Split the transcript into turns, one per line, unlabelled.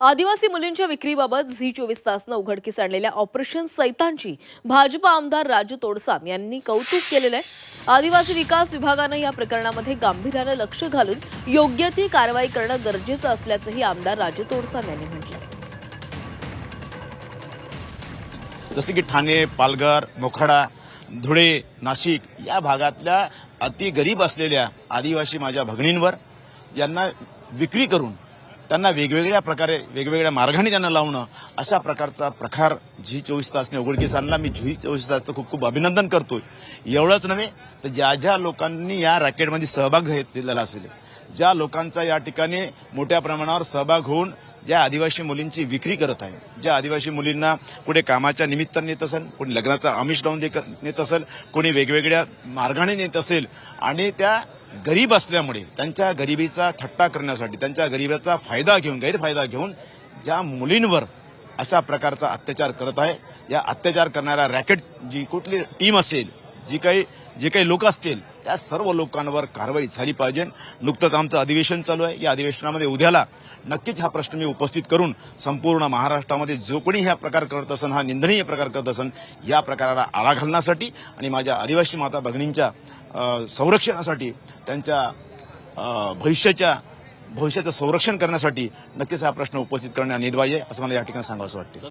आदिवासी मुलींच्या विक्रीबाबत झी चोवीस तासनं उघडकीस आणलेल्या ऑपरेशन सैतांची भाजपा आमदार राजू तोडसाम यांनी कौतुक केलेलं आहे. आदिवासी विकास विभागानं या प्रकरणामध्ये गांभीर्यानं लक्ष घालून योग्य ती कारवाई करणं गरजेचं असल्याचंही आमदार राजू तोडसाम यांनी म्हटलं
जसे की ठाणे पालघर मोखाडा धुळे नाशिक या भागातल्या अति गरीब असलेल्या आदिवासी माझ्या भगिनींवर यांना विक्री करून त्यांना वेगवेगळ्या प्रकारे वेगवेगळ्या मार्गाने त्यांना लावणं अशा प्रकारचा प्रकार झी चोवीस तासने उघडकीस आणला. मी झी चोवीस तासचं खूप खूप अभिनंदन करतोय. एवढंच नव्हे तर ज्या ज्या लोकांनी या रॅकेटमध्ये सहभाग दिलेला असेल ज्या लोकांचा या ठिकाणी मोठ्या प्रमाणावर सहभाग होऊन ज्या आदिवासी मुलींची विक्री करत आहे ज्या आदिवासी मुलींना कुठे कामाच्या निमित्ताने नेत असेल कोणी लग्नाचा आमिष लावून नेत असेल कोणी वेगवेगळ्या मार्गाने नेत असेल आणि त्या गरीब असल्यामुळे त्यांच्या गरिबीचा थट्टा करण्यासाठी त्यांच्या गरिबीचा फायदा घेऊन गैरफायदा घेऊन ज्या मुलींवर अशा प्रकारचा अत्याचार करत आहे या अत्याचार करणाऱ्या रॅकेट जी कुठली टीम असेल जी काही जे काही लोक असतील त्या सर्व लोकांवर कारवाई झाली पाहिजे. नुकतंच आमचं अधिवेशन चालू आहे. या अधिवेशनामध्ये उद्याला नक्कीच हा प्रश्न मी उपस्थित करून संपूर्ण महाराष्ट्रामध्ये जो कोणी हा प्रकार करत असन हा निंदनीय प्रकार करत असन या प्रकाराला आळा घालण्यासाठी आणि माझ्या आदिवासी माता भगिनींच्या संरक्षणासाठी त्यांच्या भविष्याच्या भविष्याचं संरक्षण करण्यासाठी नक्कीच हा प्रश्न उपस्थित करणे अनिवार्य आहे. असं मला या ठिकाणी सांगावं वाटते